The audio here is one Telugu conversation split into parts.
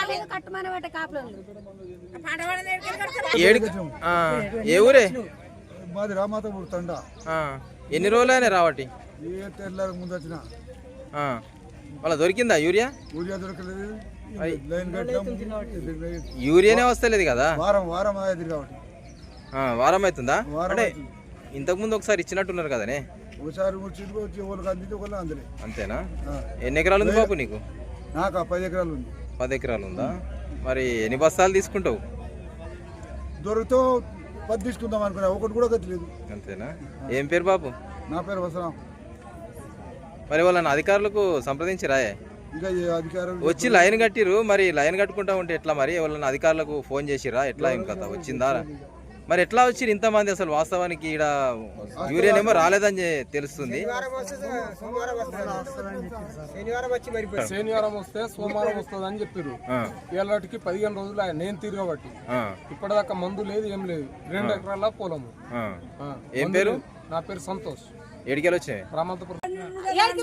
అది. కట్టుమని పెట్టే కాపులు ఏ ఊరే? మాది రామాతపూర్ తండ. ఎన్ని రోజులైనా రావటి? ముందు వచ్చిన వాళ్ళ దొరికిందా యూరియా? ఊరియా దొరకలేదు. లైన్ యూరియానే వస్తలేదు కదా? వారం వారం వారం అవుతుందా. అంటే. ఇంతకుముందు ఒకసారి ఇచ్చినట్టున్నారు కదనే? ఒకసారి వచ్చింది వచ్చి అందించి ఒకళ్ళు అందలే అంతేనా. ఎన్ని ఎకరాలు ఉంది బాబు నీకు? నాకు పది ఎకరాలు ఉంది. పది ఎకరాలు ఉందా? మరి ఎన్ని బస్తాలు తీసుకుంటావు? దొరికితే పది తీసుకుందాం అనుకున్నా ఒకటి కూడా గతిలేదు అంతేనా? ఏం పేరు బాబు? నా పేరు వసరాం. మరి వాళ్ళని అధికారులకు సంప్రదించిరాయే ఇంకా అధికారులు వచ్చి లైన్ కట్టిరు మరి లైన్ కట్టుకుంటా ఉంటే ఎట్లా మరి? వాళ్ళని అధికారులకు ఫోన్ చేసిరా ఎట్లా ఏం కథ? వచ్చిందా. మరి ఎట్లా వచ్చిరు ఇంతమంది అసలు వాస్తవానికి ఈడ యూరియా ఏమో రాలేదని తెలుస్తుంది. శనివారం వస్తే సోమవారం వస్తుంది అని చెప్పారు ఇవాళకి పదిహేను రోజులు ఆయన నేను తిరగబట్టి ఆ, ఇప్పటిదాకా మందు లేదు ఏం లేదు. రెండు ఎకరాల పొలము. ఏం పేరు? లేదు. నా పేరు సంతోష్. ఏడికెళ్ళి వచ్చినాయి రామంతపురం. ఏడికి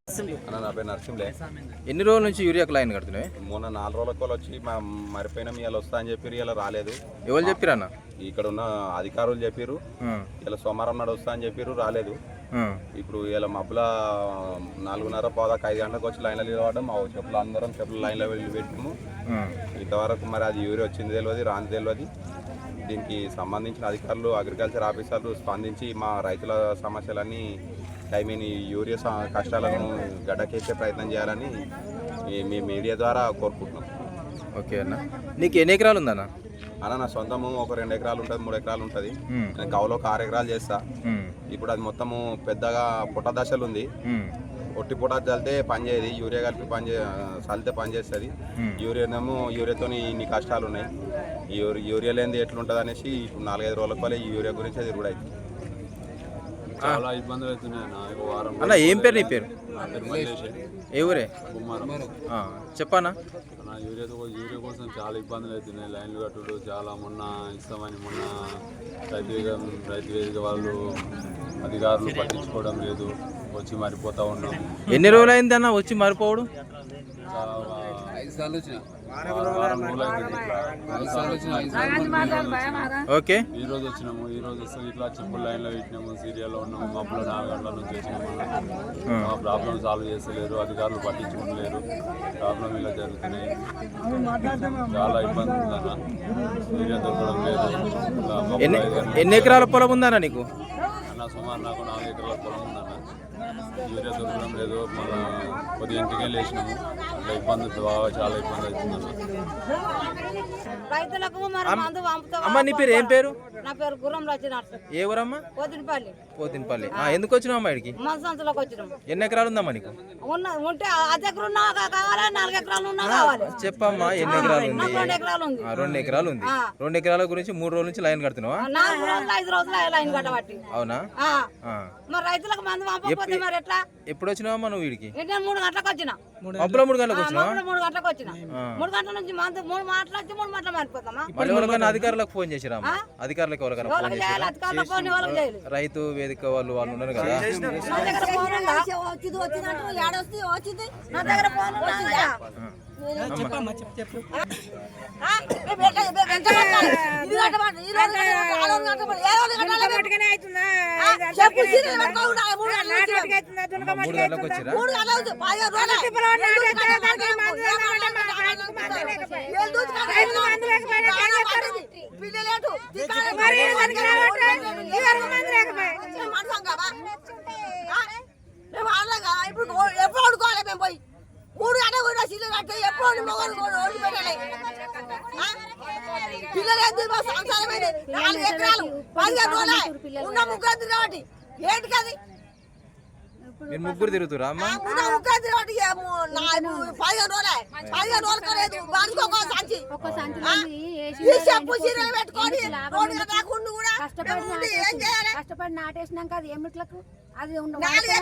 అన్న నా పేరు నరసింహలే. ఎన్ని రోజుల నుంచి యూరియాకు లైన్ కడుతున్నాయి మొన్న నాలుగు రోజుల కోలు వచ్చి మా మరిపోయిన ఇవాళ వస్తా అని చెప్పి ఇలా రాలేదు. ఎవరు చెప్పిరన్న ఇక్కడ ఉన్న అధికారులు చెప్పారు ఇలా సోమవారం నాడు వస్తా అని చెప్పారు రాలేదు. ఇప్పుడు ఇలా మబ్బుల నాలుగున్నర పోదాక ఐదు గంటలకు వచ్చి లైన్లో నిలబడడం. మా చెప్పులు అందరం చెప్పులు లైన్లో వెళ్ళి పెట్టాము. ఇంతవరకు మరి అది యూరియా వచ్చింది తెలియదు రాంది తెలియదు దీనికి సంబంధించిన అధికారులు అగ్రికల్చర్ ఆఫీసర్లు స్పందించి మా రైతుల సమస్యలన్నీ ఐ మీన్ ఈ యూరియా స- కష్టాలను గడ్డకేసే ప్రయత్నం చేయాలని మీ మీడియా ద్వారా కోరుకుంటున్నాం. ఓకే అన్న. నీకు ఎన్ని ఎకరాలు ఉందన్న అన్న? నా సొంతము ఒక రెండు ఎకరాలు ఉంటుంది మూడు ఎకరాలు ఉంటుంది. నేను ఒక ఆరు ఎకరాలు చేస్తా. ఇప్పుడు అది మొత్తము పెద్దగా పుట్ట దశలు ఉంది ఒట్టి పుట్ట చల్లితే పని చేయదు యూరియా కలిపి పని చే చల్లితే పని చేస్తుంది. యూరియానేమో యూరియాతో ఇన్ని కష్టాలు ఉన్నాయి. యూరియా లేనిది ఎట్లుంటుంది అనేసి ఇప్పుడు నాలుగైదు రోజుల ఈ యూరియా గురించి అది కూడా అవుతుంది చాలా ఇబ్బందులు అవుతున్నాయి వారం అన్న ఏం పేరు నీ పేరు? నా పేరు మల్లేష్ ఏ ఊరే? కుమారం ఆ, చెప్పన్నా నా యూరియా యూరియా కోసం చాలా ఇబ్బందులు అవుతున్నాయి లైన్లు కట్టుడు చాలా మొన్న ఇస్తామని మొన్న రైతు వేదిక రైతు వేదిక వాళ్ళు అధికారులు పట్టించుకోవడం లేదు. వచ్చి మరిపోతా ఉన్నాం. ఎన్ని రోజులు అయింది అన్న? వచ్చి మరిపోవడు? ఐదు సార్లు వచ్చిన. ఓకే. ఈ రోజు వచ్చినాము ఈ రోజు వస్తే ఇట్లా చెప్పులు లైన్లో పెట్టినాము సీరియల్లో ఉన్నాము మబ్బులో నాలుగు గంటల నుంచి వచ్చినాము. మా ప్రాబ్లం సాల్వ్ చేస్తలేరు అధికారులు పట్టించుకోలేరు. ప్రాబ్లం ఇలా జరుగుతున్నాయి. చాలా ఇబ్బంది ఉందన్న. సీరియా దొరకడం లేదు. ఎన్ని ఎకరాల పొలం ఉందన్న నీకు? అన్న సుమారు నాకు నాలుగు ఎకరాల పొలం ఉందన్న. యూరియా దొరకడం లేదు. మళ్ళీ కొద్దిగా ఇంటికే లేచినాము ఇబ్బంది బాగా చాలా ఇబ్బంది అవుతుంది. రైతులకు మరి మందు పంపుతావా? అమ్మ నీ పేరు ఏం పేరు? నా పేరు గుర్రం రచనార్సు ఏ ఊరమ్మా? పోతినపల్లి. పోతినపల్లి. ఆ, ఎందుకు వచ్చినావు అమ్మా ఇడికి మన సంతలోకి వచ్చినాం. ఎన్ని ఎకరాలు ఉందమ్మా నీకు? ఉన్న ఉంటే అర్ధ ఎకరం ఉన్నా కావాలి? నాలుగు ఎకరాలు ఉన్నా కావాలి. చెప్పమ్మా ఎన్ని ఎకరాలు ఉంది? నాకు రెండు ఎకరాలు ఉంది. ఆ, రెండు ఎకరాలు ఉంది. రెండు ఎకరాల గురించి మూడు రోజుల నుంచి లైన్ కడుతున్నావా? నాలుగు రోజులు ఐదు రోజులు లైన్ కట్టబట్టి. అవునా? ఆ. ఆ. మరి రైతులకు మందు పంపకపోతే మరి ఎట్లా? ఎప్పుడు వచ్చినావమ్మా నువ్వు వీడికి నేను మూడు గంటలకు వచ్చిన. అప్పులో మూడు గంటలకు వచ్చినావా? మమ్మల్ని మూడు గంటలకు వచ్చిన. మూడు గంటల నుంచి మందు మూడు మాటలు వచ్చి మూడు మాటలు మళ్ళీ ఎవరికైనా అధికారులకు ఫోన్ చేసిరా? అధికారులకు ఎవరికైనా ఫోన్ రైతు వేదిక వాళ్ళు వాళ్ళు ఉన్నారు కదా నా దగ్గర ఫోన్ మూడు గంటలకు వచ్చిరా పిల్లలు ఇప్పుడు ఎప్పుడు మేము పోయి మూడు గంటలు కూడా సీరియల్ కట్టి ఎప్పుడు మొగలు పెట్టాలి పిల్లలు ఏంది మా సంసారమైంది నాలుగు ఎకరాలు పదిహేను రోజులే ఉన్న ముగ్గురు కాబట్టి ఏంటి కదా మీరు ముగ్గురు తిరుగుతురా అమ్మ కష్టపడి నాటేసినాక అది ఏమిట్లకు అది నాలుగు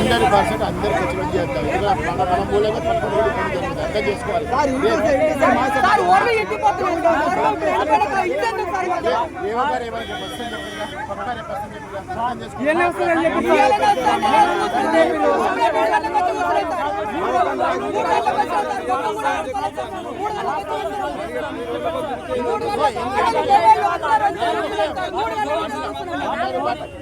ఉన్నది ఎండిపోయి అందరి భాషకు అందరికి వచ్చిన చేస్తాం ఇలా మన మన మూలంగా అర్థం చేసుకోవాలి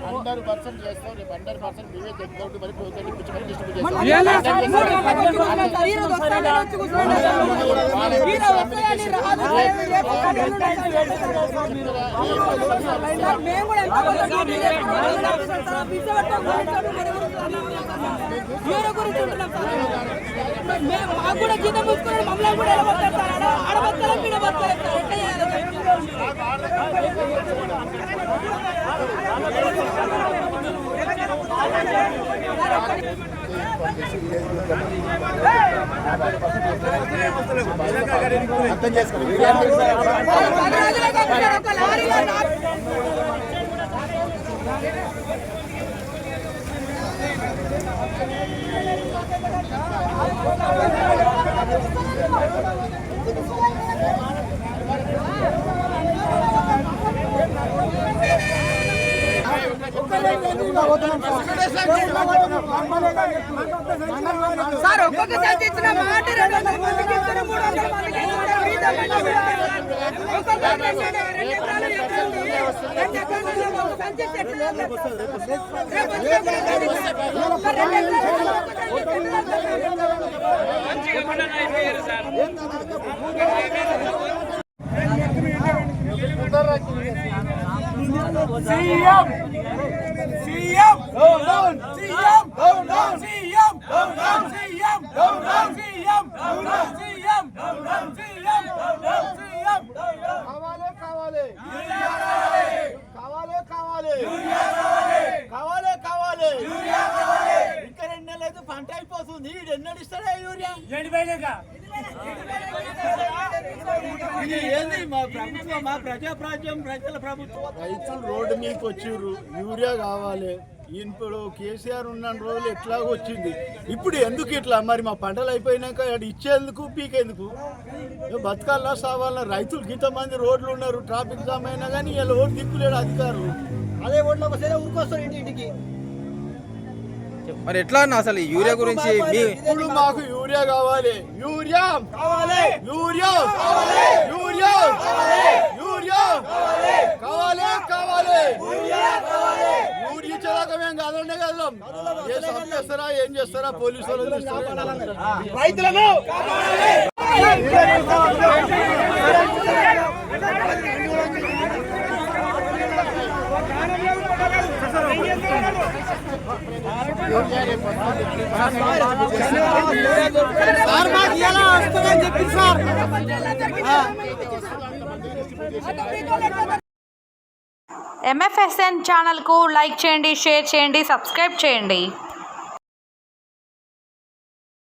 అందరు పర్సెంట్ చేస్తాం రేపు అందరు పర్సెంట్ మేమే దగ్గర మరి డిస్ట్రిబ్యూట్ మాకు కూడా జీతం పుచ్చుకున్నాడు మమ్మల్ని కూడా ఎలా బతకాలి? ఆడ బతకాలి, ఈడ బతకాలి. అర్థం చేసుకోండి. అర్థం చేసుకోవాలి సార్ ఒక్కొక్క సంచి ఇచ్చిన మాట రెండు వందల మందికి ఇచ్చిన మూడు వందల మందికి ఇచ్చిన వీధి మందికి ఒక్కొక్క సంచి రెండు ఎకరాలు ఎకరాలు రెండు ఎకరాలు సంచి చెట్లు రేపు వచ్చే ఒక్క రెండు ఎకరాలు కావాలి కావాలి కావాలి కావాలి కావాలి కావాలి ఇంకా రెండు నెలలు పంట అయిపోతుంది వీడు ఎన్నడు ఇస్తాడా యూరియా ఇది ఏంది మా ప్రభుత్వం మా ప్రజాప్రాజ్యం ప్రజల ప్రభుత్వం. రైతులు రోడ్డు మీదకి వచ్చిర్రు యూరియా కావాలి. ఇప్పుడు కేసీఆర్ ఉన్న రోజులు ఎట్లాగో వచ్చింది. ఇప్పుడు ఎందుకు ఇట్లా? మరి మా పంటలు అయిపోయినాక ఇచ్చేందుకు పీకేందుకు? ఏ బతకాలా సావాలా? రైతులు ఇంతమంది రోడ్లు ఉన్నారు ట్రాఫిక్ జామ్ అయినా కానీ వీళ్ళు ఓటు దిక్కులేడు అధికారులు. అదే ఓట్లకు వస్తే ఊరికొస్తారు ఇంటింటికి. మరి ఎట్లా అన్న అసలు ఈ యూరియా గురించి మీ ఇప్పుడు మాకు యూరియా కావాలి. యూరియా! కావాలి. యూరియా! యూరియా! యూరియా! కావాలి. కావాలి యూరియా ఇచ్చేదాకా మేము కాదండే కదలం ఏ చేస్తారా ఏం చేస్తారా పోలీసు వాళ్ళు రైతులను ఎంఎఫ్ఎస్ఎన్ ఛానల్కు లైక్ చేయండి షేర్ చేయండి సబ్స్క్రైబ్ చేయండి.